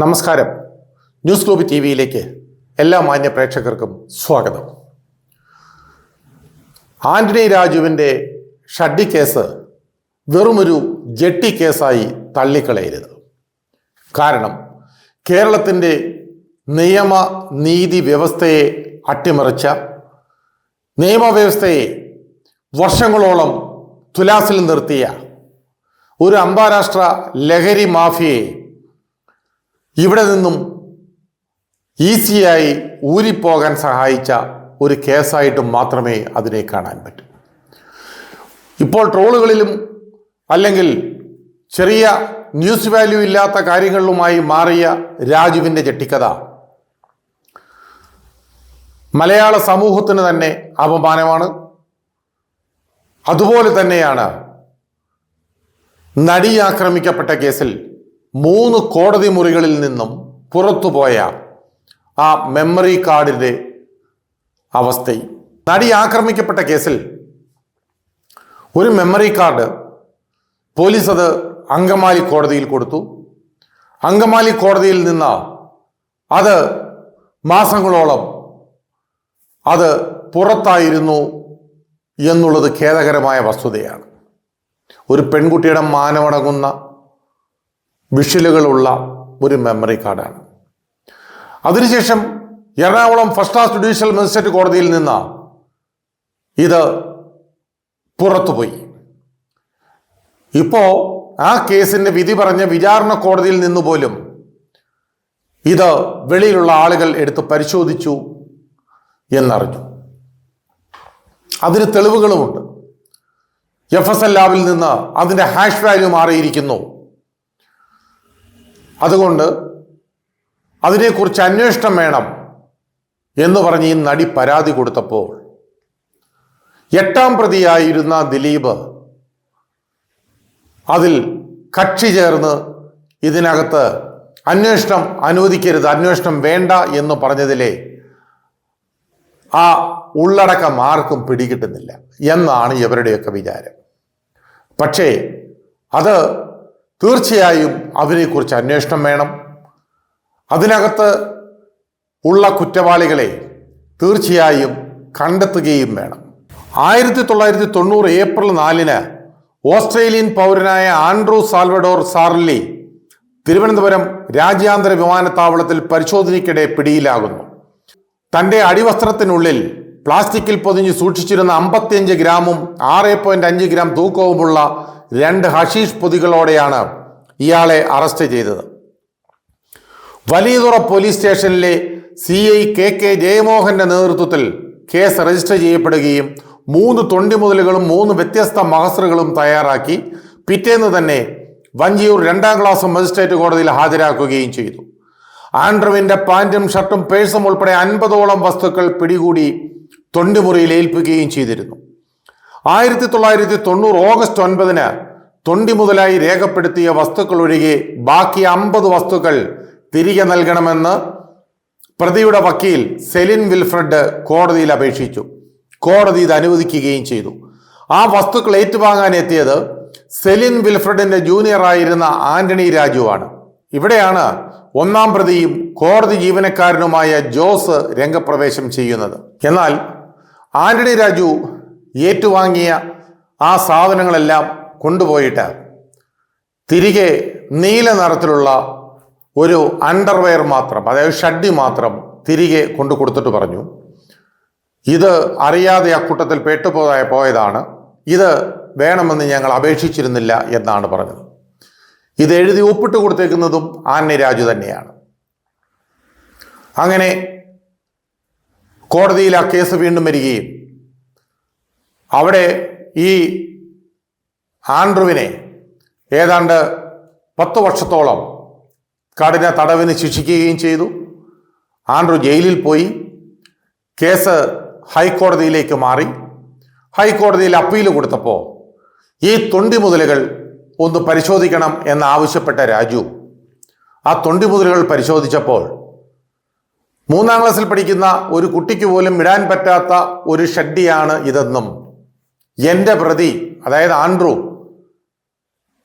നമസ്കാരം. News globe T വിയിലേക്ക് എല്ലാ മാന്യ പ്രേക്ഷകർക്കും സ്വാഗതം. ആന്റണി രാജുവിന്റെ ഷഡ്ഡി കേസ് വെറുമൊരു ജെട്ടി കേസായി തള്ളിക്കളയരുത്. കാരണം കേരളത്തിന്റെ നിയമ നീതി വ്യവസ്ഥയെ അട്ടിമറിച്ച നിയമവ്യവസ്ഥയെ വർഷങ്ങളോളം തുലാസിൽ നിർത്തിയ ഒരു അന്താരാഷ്ട്ര ലഹരി മാഫിയയെ ഇവിടെ നിന്നും ഈസിയായി ഊരിപ്പോകാൻ സഹായിച്ച ഒരു കേസായിട്ട് മാത്രമേ അതിനെ കാണാൻ പറ്റൂ. ഇപ്പോൾ ട്രോളുകളിലും അല്ലെങ്കിൽ ചെറിയ ന്യൂസ് വാല്യൂ ഇല്ലാത്ത കാര്യങ്ങളിലുമായി മാറിയ രാജുവിന്റെ ചെട്ടിക്കഥ മലയാള സമൂഹത്തിന് തന്നെ അപമാനമാണ്. അതുപോലെ തന്നെയാണ് നടി ആക്രമിക്കപ്പെട്ട കേസിൽ മൂന്ന് കോടതി മുറികളിൽ നിന്നും പുറത്തുപോയ ആ മെമ്മറി കാർഡിന്റെ അവസ്ഥയും നടി ആക്രമിക്കപ്പെട്ട കേസിൽ ഒരു മെമ്മറി കാർഡ് പോലീസ് അത് അങ്കമാലി കോടതിയിൽ കൊടുത്തു. അങ്കമാലി കോടതിയിൽ നിന്ന് അത് മാസങ്ങളോളം അത് പുറത്തായിരുന്നു എന്നുള്ളത് ഖേദകരമായ വസ്തുതയാണ്. ഒരു പെൺകുട്ടിയുടെ മാനമടങ്ങുന്ന വിഷലുകളുള്ള ഒരു മെമ്മറി കാർഡാണ് അതിനുശേഷം Ernakulam first class judicial magistrate കോടതിയിൽ നിന്ന് ഇത് പുറത്തുപോയി. ഇപ്പോ ആ കേസിന്റെ വിധി പറഞ്ഞ വിചാരണ കോടതിയിൽ നിന്ന് പോലും ഇത് വെളിയിലുള്ള ആളുകൾ എടുത്ത് പരിശോധിച്ചു എന്നറിഞ്ഞു. അതിന് തെളിവുകളുമുണ്ട്. എഫ് എസ് എൽ ലാബിൽ നിന്ന് അതിന്റെ ഹാഷ് വാല്യൂ മാറിയിരിക്കുന്നു. അതുകൊണ്ട് അതിനെക്കുറിച്ച് അന്വേഷണം വേണം എന്ന് പറഞ്ഞ് ഈ നടി പരാതി കൊടുത്തപ്പോൾ എട്ടാം പ്രതിയായിരുന്ന ദിലീപ് അതിൽ കക്ഷി ചേർന്ന് ഇതിനകത്ത് അന്വേഷണം അനുവദിക്കരുത് അന്വേഷണം വേണ്ട എന്ന് പറഞ്ഞതിലെ ആ ഉള്ളടക്കം ആർക്കും പിടികിട്ടുന്നില്ല എന്നാണ് ഇവരുടെയൊക്കെ വിചാരം. പക്ഷേ അത് തീർച്ചയായും അവരെക്കുറിച്ച് അന്വേഷണം വേണം. അതിനകത്ത് ഉള്ള കുറ്റവാളികളെ തീർച്ചയായും കണ്ടെത്തുകയും വേണം. ആയിരത്തി തൊള്ളായിരത്തി തൊണ്ണൂറ് ഏപ്രിൽ നാലിന് ഓസ്ട്രേലിയൻ പൗരനായ ആൻഡ്രൂ സാൽവഡോർ സാർലി തിരുവനന്തപുരം രാജ്യാന്തര വിമാനത്താവളത്തിൽ പരിശോധനയ്ക്കിടെ പിടിയിലാകുന്നു. തന്റെ അടിവസ്ത്രത്തിനുള്ളിൽ പ്ലാസ്റ്റിക്കിൽ പൊതിഞ്ഞ് സൂക്ഷിച്ചിരുന്ന അമ്പത്തിയഞ്ച് ഗ്രാമും ആറ് പോയിന്റ് അഞ്ച് ഗ്രാം തൂക്കവുമുള്ള രണ്ട് ഹഷീഷ് പൊതികളോടെയാണ് ഇയാളെ അറസ്റ്റ് ചെയ്തത്. വലിയതുറ പോലീസ് സ്റ്റേഷനിലെ സി ഐ കെ കെ ജയമോഹന്റെ നേതൃത്വത്തിൽ കേസ് രജിസ്റ്റർ ചെയ്യപ്പെടുകയും മൂന്ന് തൊണ്ടിമുതലുകളും മൂന്ന് വ്യത്യസ്ത മഹസറുകളും തയ്യാറാക്കി പിറ്റേന്ന് തന്നെ വഞ്ചിയൂർ രണ്ടാം ക്ലാസ് മജിസ്ട്രേറ്റ് കോടതിയിൽ ഹാജരാക്കുകയും ചെയ്തു. ആൻഡ്രുവിന്റെ പാന്റും ഷർട്ടും പേഴ്സും ഉൾപ്പെടെ അൻപതോളം വസ്തുക്കൾ പിടികൂടി തൊണ്ടിമുറിയിൽ ഏൽപ്പിക്കുകയും ചെയ്തിരുന്നു. ആയിരത്തി തൊള്ളായിരത്തി തൊണ്ണൂറ് ഓഗസ്റ്റ് ഒൻപതിന് തൊണ്ടി മുതലായി രേഖപ്പെടുത്തിയ വസ്തുക്കൾ ഒഴികെ ബാക്കി അമ്പത് വസ്തുക്കൾ തിരികെ നൽകണമെന്ന് പ്രതിയുടെ വക്കീൽ സെലിൻ വിൽഫ്രഡ് കോടതിയിൽ അപേക്ഷിച്ചു. കോടതി ഇത് അനുവദിക്കുകയും ചെയ്തു. ആ വസ്തുക്കൾ ഏറ്റുവാങ്ങാൻ എത്തിയത് സെലിൻ വിൽഫ്രഡിന്റെ ജൂനിയർ ആയിരുന്ന ആന്റണി രാജുവാണ് ഇവിടെയാണ് ഒന്നാം പ്രതിയും കോടതി ജീവനക്കാരനുമായ ജോസ് രംഗപ്രവേശം ചെയ്യുന്നത്. എന്നാൽ ആന്റണി രാജു ഏറ്റുവാങ്ങിയ ആ സാധനങ്ങളെല്ലാം കൊണ്ടുപോയിട്ട് തിരികെ നീല നിറത്തിലുള്ള ഒരു അണ്ടർവെയർ മാത്രം അതായത് ഷഡ്ഡി മാത്രം തിരികെ കൊണ്ടു കൊടുത്തിട്ട് പറഞ്ഞു. ഇത് അറിയാതെ അക്കൂട്ടത്തിൽ പെട്ടുപോയ പോയതാണ്. ഇത് വേണമെന്ന് ഞങ്ങൾ അപേക്ഷിച്ചിരുന്നില്ല എന്നാണ് പറഞ്ഞത്. ഇത് എഴുതി ഒപ്പിട്ട് കൊടുത്തേക്കുന്നതും ആന്യരാജു രാജു തന്നെയാണ്. അങ്ങനെ കോടതിയിൽ ആ കേസ് വീണ്ടും വരികയും അവിടെ ഈ ആൻഡ്രുവിനെ ഏതാണ്ട് പത്ത് വർഷത്തോളം കഠിന തടവിന് ശിക്ഷിക്കുകയും ചെയ്തു. ആൻഡ്രു ജയിലിൽ പോയി. കേസ് ഹൈക്കോടതിയിലേക്ക് മാറി. ഹൈക്കോടതിയിൽ അപ്പീൽ കൊടുത്തപ്പോൾ ഈ തൊണ്ടി മുതലുകൾ ഒന്ന് പരിശോധിക്കണം എന്നാവശ്യപ്പെട്ട രാജു ആ തൊണ്ടി മുതലുകൾ പരിശോധിച്ചപ്പോൾ മൂന്നാം ക്ലാസ്സിൽ പഠിക്കുന്ന ഒരു കുട്ടിക്ക് പോലും ഇടാൻ പറ്റാത്ത ഒരു ഷഡ്ഡിയാണ് ഇതെന്നും എന്റെ പ്രതി അതായത് ആൻഡ്രു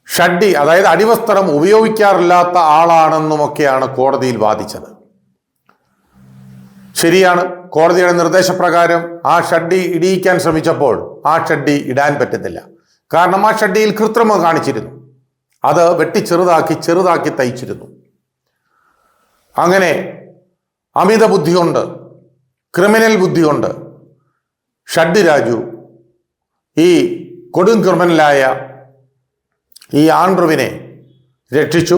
ഷഡ്ഡി അതായത് അടിവസ്ത്രം ഉപയോഗിക്കാറില്ലാത്ത ആളാണെന്നുമൊക്കെയാണ് കോടതിയിൽ വാദിച്ചത്. ശരിയാണ് കോടതിയുടെ നിർദ്ദേശപ്രകാരം ആ ഷഡ്ഡി ഇടിയിക്കാൻ ശ്രമിച്ചപ്പോൾ ആ ഷഡ്ഡി ഇടാൻ പറ്റുന്നില്ല കാരണം ആ ഷഡ്ഡിയിൽ കൃത്രിമം കാണിച്ചിരുന്നു. അത് വെട്ടി ചെറുതാക്കി ചെറുതാക്കി തയ്ച്ചിരുന്നു. അങ്ങനെ അമിത ബുദ്ധിയുണ്ട് ക്രിമിനൽ ബുദ്ധിയുണ്ട്. ഷഡ്ഡി രാജു ഈ കൊടും ക്രിമിനലായ ഈ ആൻഡ്രുവിനെ രക്ഷിച്ചു.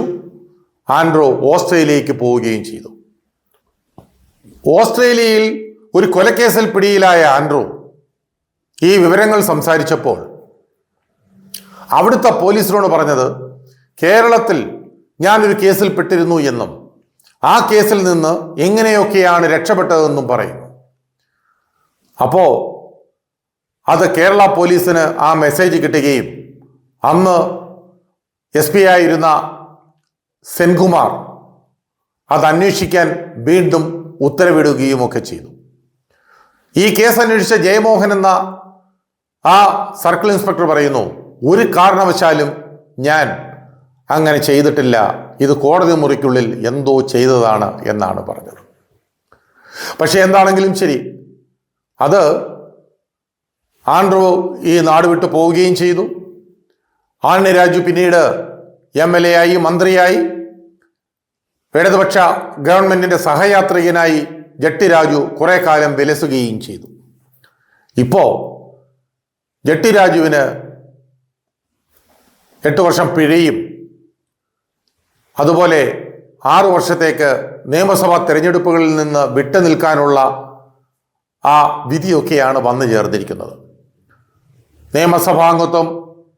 ആൻഡ്രോ ഓസ്ട്രേലിയയ്ക്ക് പോവുകയും ചെയ്തു. ഓസ്ട്രേലിയയിൽ ഒരു കൊലക്കേസിൽ പിടിയിലായ ആൻഡ്രോ ഈ വിവരങ്ങൾ സംസാരിച്ചപ്പോൾ അവിടുത്തെ പോലീസിനോട് പറഞ്ഞത് കേരളത്തിൽ ഞാനൊരു കേസിൽ പെട്ടിരുന്നു എന്നും ആ കേസിൽ നിന്ന് എങ്ങനെയൊക്കെയാണ് രക്ഷപ്പെട്ടതെന്നും പറയുന്നു. അപ്പോൾ അത് കേരള പോലീസിന് ആ മെസ്സേജ് കിട്ടുകയും അന്ന് എസ് പി ആയിരുന്ന സെൻകുമാർ അത് അന്വേഷിക്കാൻ വീണ്ടും ഉത്തരവിടുകയും ഒക്കെ ചെയ്തു. ഈ കേസ് അന്വേഷിച്ച ജയമോഹൻ എന്ന ആ സർക്കിൾ ഇൻസ്പെക്ടർ പറയുന്നു ഒരു കാരണവശാലും ഞാൻ അങ്ങനെ ചെയ്തിട്ടില്ല. ഇത് കോടതി മുറിക്കുള്ളിൽ എന്തോ ചെയ്തതാണ് എന്നാണ് പറഞ്ഞത്. പക്ഷെ എന്താണെങ്കിലും ശരി അത് ആൻഡ്രോ ഈ നാട് വിട്ടു പോവുകയും ചെയ്തു. ആണ് രാജു പിന്നീട് എം എൽ എ ആയി മന്ത്രിയായി. ഇടതുപക്ഷ ഗവൺമെന്റിന്റെ സഹയാത്രികനായി ജട്ടി രാജു കുറെ കാലം വിലസുകയും ചെയ്തു. ഇപ്പോ ജട്ടി രാജുവിന് എട്ട് വർഷം പിഴയും. അതുപോലെ ആറു വർഷത്തേക്ക് നിയമസഭാ തെരഞ്ഞെടുപ്പുകളിൽ നിന്ന് വിട്ടു നിൽക്കാനുള്ള ആ വിധിയൊക്കെയാണ് വന്നു ചേർന്നിരിക്കുന്നത്. നിയമസഭാംഗത്വം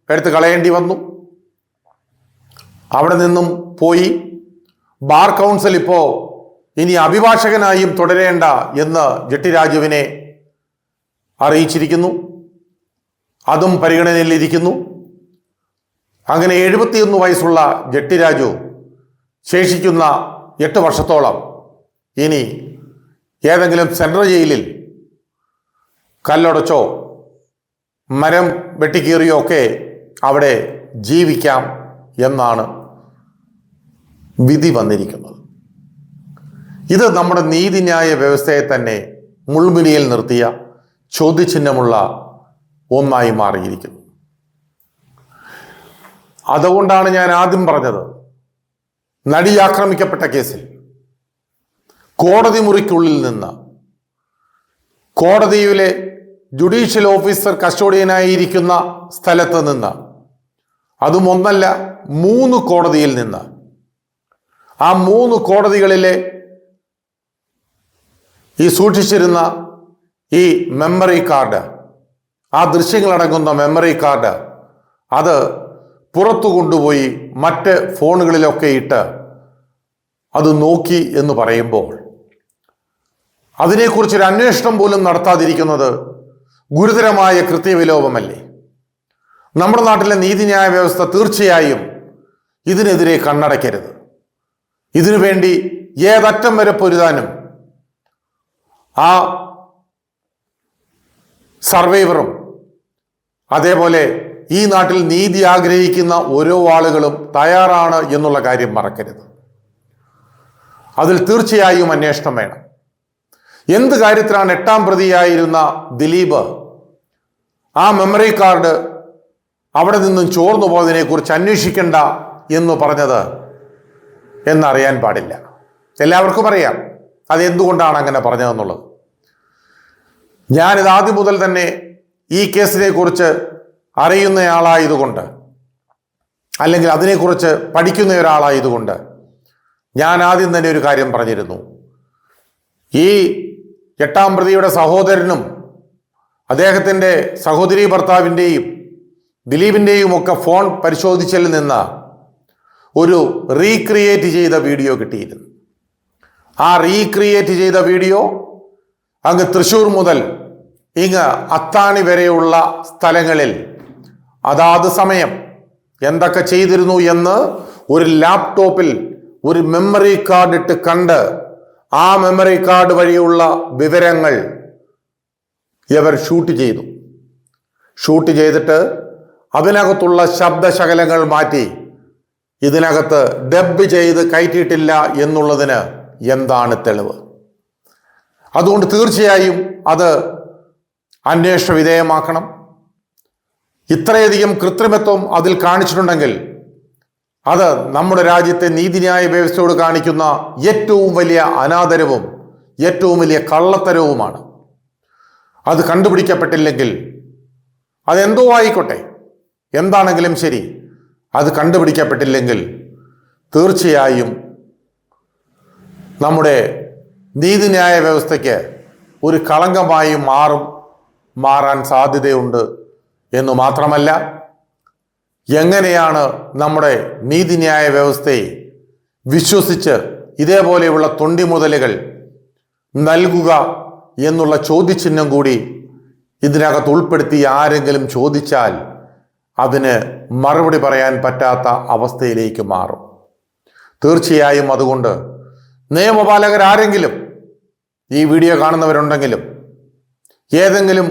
എടുത്ത് കളയേണ്ടി വന്നു. അവിടെ നിന്നും പോയി. ബാർ കൗൺസിൽ ഇപ്പോ ഇനി അഭിഭാഷകനായും തുടരേണ്ട എന്ന് ജട്ടി രാജുവിനെ അറിയിച്ചിരിക്കുന്നു. അതും പരിഗണനയിലിരിക്കുന്നു അങ്ങനെ എഴുപത്തിയൊന്ന് വയസ്സുള്ള ജട്ടി രാജു ശേഷിക്കുന്ന എട്ട് വർഷത്തോളം ഇനി ഏതെങ്കിലും സെൻട്രൽ ജയിലിൽ കല്ലൊടച്ചോ മരം വെട്ടിക്കീറിയോ ഒക്കെ അവിടെ ജീവിക്കാം എന്നാണ് വിധി വന്നിരിക്കുന്നത്. ഇത് നമ്മുടെ നീതിന്യായ വ്യവസ്ഥയെ തന്നെ മുൾമുനയിൽ നിർത്തിയ ചോദ്യചിഹ്നമുള്ള ഒന്നായി മാറിയിരിക്കുന്നു. അതുകൊണ്ടാണ് ഞാൻ ആദ്യം പറഞ്ഞത് നടി ആക്രമിക്കപ്പെട്ട കേസിൽ കോടതി മുറിക്കുള്ളിൽ നിന്ന് കോടതിയിലെ ജുഡീഷ്യൽ ഓഫീസർ കസ്റ്റോഡിയനായിരിക്കുന്ന സ്ഥലത്ത് നിന്ന് അതും ഒന്നല്ല മൂന്ന് കോടതിയിൽ നിന്ന്. ആ മൂന്ന് കോടതികളിലെ ഈ സൂക്ഷിച്ചിരുന്ന ഈ മെമ്മറി കാർഡ് ആ ദൃശ്യങ്ങളടങ്ങുന്ന മെമ്മറി കാർഡ് അത് പുറത്തു കൊണ്ടുപോയി മറ്റ് ഫോണുകളിലൊക്കെ ഇട്ട് അത് നോക്കി എന്ന് പറയുമ്പോൾ അതിനെക്കുറിച്ചൊരു അന്വേഷണം പോലും നടത്താതിരിക്കുന്നത് ഗുരുതരമായ കൃത്യവിലോപമല്ലേ? നമ്മുടെ നാട്ടിലെ നീതിന്യായ വ്യവസ്ഥ തീർച്ചയായും ഇതിനെതിരെ കണ്ണടയ്ക്കരുത്. ഇതിനു വേണ്ടി ഏതറ്റം വരെ പൊരുതാനും ആ സർവൈവറും അതേപോലെ ഈ നാട്ടിൽ നീതി ആഗ്രഹിക്കുന്ന ഓരോ ആളുകളും തയ്യാറാണ് എന്നുള്ള കാര്യം മറക്കരുത്. അതിൽ തീർച്ചയായും അന്വേഷണം വേണം. എന്ത് കാര്യത്തിലാണ് എട്ടാം പ്രതിയായിരുന്ന ദിലീപ് ആ മെമ്മറി കാർഡ് അവിടെ നിന്നും ചോർന്നു പോയതിനെ കുറിച്ച് അന്വേഷിക്കണ്ട എന്ന് പറഞ്ഞത് എന്നറിയാൻ പാടില്ല. എല്ലാവർക്കും അറിയാം അത് എന്തുകൊണ്ടാണ് അങ്ങനെ പറഞ്ഞതെന്നുള്ളത്. ഞാനിത് ആദ്യം മുതൽ തന്നെ ഈ കേസിനെ കുറിച്ച് അറിയുന്നയാളായതുകൊണ്ട് അല്ലെങ്കിൽ അതിനെക്കുറിച്ച് പഠിക്കുന്ന ഒരാളായതുകൊണ്ട് ഞാൻ ആദ്യം തന്നെ ഒരു കാര്യം പറഞ്ഞിരുന്നു. ഈ എട്ടാം പ്രതിയുടെ സഹോദരനും അദ്ദേഹത്തിന്റെ സഹോദരി ഭർത്താവിന്റെയും ദിലീപിന്റെയും ഒക്കെ ഫോൺ പരിശോധിച്ചതിൽ നിന്ന് ഒരു റീക്രിയേറ്റ് ചെയ്ത വീഡിയോ കിട്ടിയിരുന്നു. ആ റീക്രിയേറ്റ് ചെയ്ത വീഡിയോ അങ്ങ് തൃശ്ശൂർ മുതൽ ഇങ്ങ് അത്താണി വരെയുള്ള സ്ഥലങ്ങളിൽ അതാത് സമയം എന്തൊക്കെ ചെയ്തിരുന്നു എന്ന് ഒരു ലാപ്ടോപ്പിൽ ഒരു മെമ്മറി കാർഡ് ഇട്ട് കണ്ട് ആ മെമ്മറി കാർഡ് വഴിയുള്ള വിവരങ്ങൾ ഇവർ ഷൂട്ട് ചെയ്തു. ഷൂട്ട് ചെയ്തിട്ട് അതിനകത്തുള്ള ശബ്ദശകലങ്ങൾ മാറ്റി ഇതിനകത്ത് ഡബ് ചെയ്ത് കയറ്റിയിട്ടില്ല എന്നുള്ളതിന് എന്താണ് തെളിവ്? അതുകൊണ്ട് തീർച്ചയായും അത് അന്വേഷണ വിധേയമാക്കണം. ഇത്രയധികം കൃത്രിമത്വം അതിൽ കാണിച്ചിട്ടുണ്ടെങ്കിൽ അത് നമ്മുടെ രാജ്യത്തെ നീതിന്യായ വ്യവസ്ഥയോട് കാണിക്കുന്ന ഏറ്റവും വലിയ അനാദരവും ഏറ്റവും വലിയ കള്ളത്തരവുമാണ്. അത് കണ്ടുപിടിക്കപ്പെട്ടില്ലെങ്കിൽ അതെന്തോ ആയിക്കോട്ടെ. എന്താണെങ്കിലും ശരി. അത് കണ്ടുപിടിക്കപ്പെട്ടില്ലെങ്കിൽ തീർച്ചയായും നമ്മുടെ നീതിന്യായ വ്യവസ്ഥയ്ക്ക് ഒരു കളങ്കമായി മാറും മാറാൻ സാധ്യതയുണ്ട് എന്ന് മാത്രമല്ല എങ്ങനെയാണ് നമ്മുടെ നീതിന്യായ വ്യവസ്ഥയെ വിശ്വസിച്ച് ഇതേപോലെയുള്ള തൊണ്ടി മുതലുകൾ നൽകുക എന്നുള്ള ചോദ്യചിഹ്നം കൂടി ഇതിനകത്ത് ഉൾപ്പെടുത്തി ആരെങ്കിലും ചോദിച്ചാൽ അതിന് മറുപടി പറയാൻ പറ്റാത്ത അവസ്ഥയിലേക്ക് മാറും. തീർച്ചയായും അതുകൊണ്ട് നിയമപാലകരാരെങ്കിലും ഈ വീഡിയോ കാണുന്നവരുണ്ടെങ്കിലും ഏതെങ്കിലും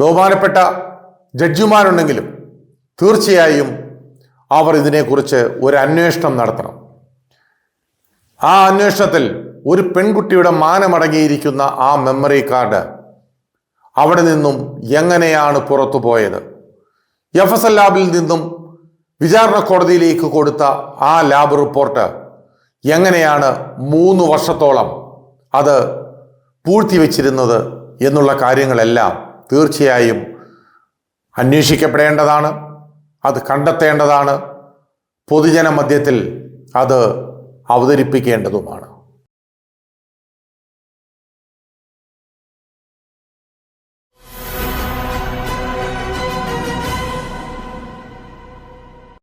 ബഹുമാനപ്പെട്ട ജഡ്ജിമാരുണ്ടെങ്കിലും തീർച്ചയായും അവർ ഇതിനെക്കുറിച്ച് ഒരു അന്വേഷണം നടത്തണം. ആ അന്വേഷണത്തിൽ ഒരു പെൺകുട്ടിയുടെ മാനമടങ്ങിയിരിക്കുന്ന ആ മെമ്മറി കാർഡ് അവിടെ നിന്നും എങ്ങനെയാണ് പുറത്തു പോയത്? എഫ് എസ് എൽ ലാബിൽ നിന്നും വിചാരണ കോടതിയിലേക്ക് കൊടുത്ത ആ ലാബ് റിപ്പോർട്ട് എങ്ങനെയാണ് മൂന്ന് വർഷത്തോളം അത് പൂഴ്ത്തിവെച്ചിരുന്നത് എന്നുള്ള കാര്യങ്ങളെല്ലാം തീർച്ചയായും അന്വേഷിക്കപ്പെടേണ്ടതാണ്. അത് കണ്ടെത്തേണ്ടതാണ്. പൊതുജന മധ്യത്തിൽ അത് അവതരിപ്പിക്കേണ്ടതുമാണ്.